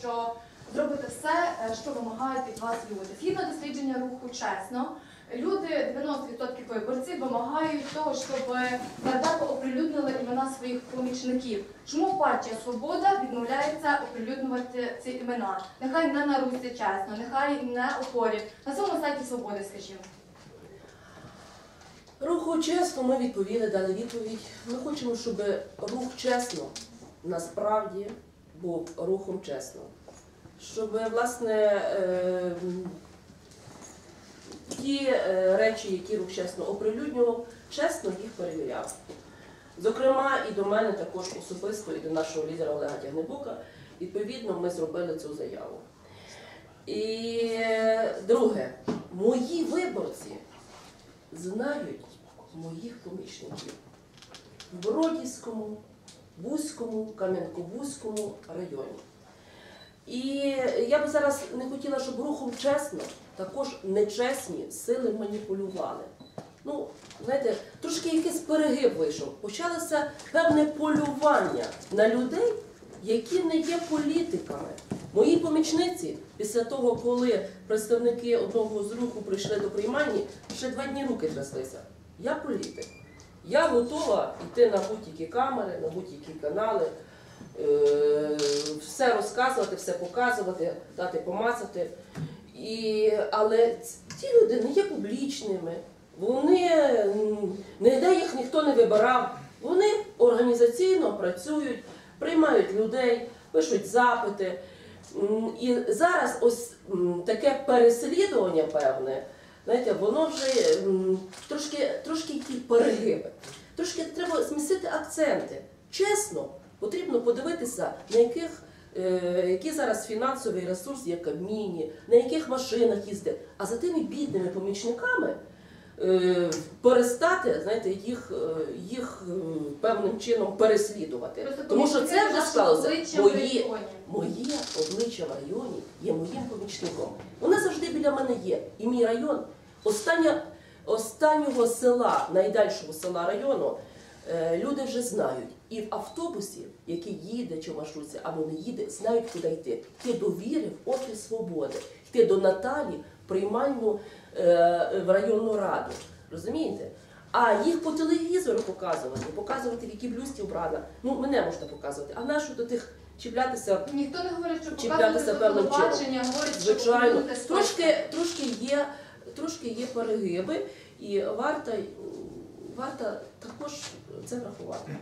що зробите все, е, що вимагають від вас люди. Згідно дослідження руху чесно, люди 90% виборців вимагають того, щоб нардепи оприлюднили імена своїх помічників. Чому партія Свобода відмовляється оприлюднювати ці імена? Нехай не на Русі чесно, нехай не опорі. На цьому сайті Свободи, скажімо. Руху чесно, ми відповіли, дали відповідь. Ми хочемо, щоб рух чесно насправді був рухом чесно. Щоб, власне, е, ті е, речі, які рух чесно оприлюднював, чесно їх перевіряв. Зокрема, і до мене також особисто, і до нашого лідера Олега Тягнебока, відповідно, ми зробили цю заяву. І друге, мої виборці знають моїх помічників в Бродівському, Бузькому, Кам'янко-Бузькому районі. І я би зараз не хотіла, щоб рухом чесно також нечесні сили маніпулювали. Ну, знаєте, трошки якийсь перегиб вийшов. Почалося певне полювання на людей, які не є політиками. Мої помічниці, після того, коли представники одного з руху прийшли до приймальні, ще два дні руки тряслися. Я політик. Я готова йти на будь-які камери, на будь-які канали, е, все розказувати, все показувати, дати помацати. І, але ц- ті люди не є публічними, вони ніде їх ніхто не вибирав. Вони організаційно працюють, приймають людей, пишуть запити. І зараз ось таке переслідування певне, знаєте, воно вже м, трошки, трошки ті перегиби. Трошки треба змістити акценти. Чесно, потрібно подивитися, на яких, е, який зараз фінансовий ресурс є в Кабміні, на яких машинах їздить, а за тими бідними помічниками е, перестати знаєте, їх, е, їх е, певним чином переслідувати. Тому що це вже сталося. Мої. Моє обличчя в районі є моїм помічником. Вона завжди біля мене є. І мій район, остання, останнього села, найдальшого села району, е, люди вже знають. І в автобусі, який їде чи в маршрутці або не їде, знають, куди йти. Йти до Віри в Офіс Свободи, йти до Наталі приймальну е, в районну раду. Розумієте? А їх по телевізору показувати, показувати, в якій блюсті вбрана. Ну, мене можна показувати. А нащо до тих чіплятися Ніхто не говорить, що Чіплятися певним чином. говорить, Звичайно, трошки, трошки, є, трошки є перегиби, і варто, варто також це врахувати.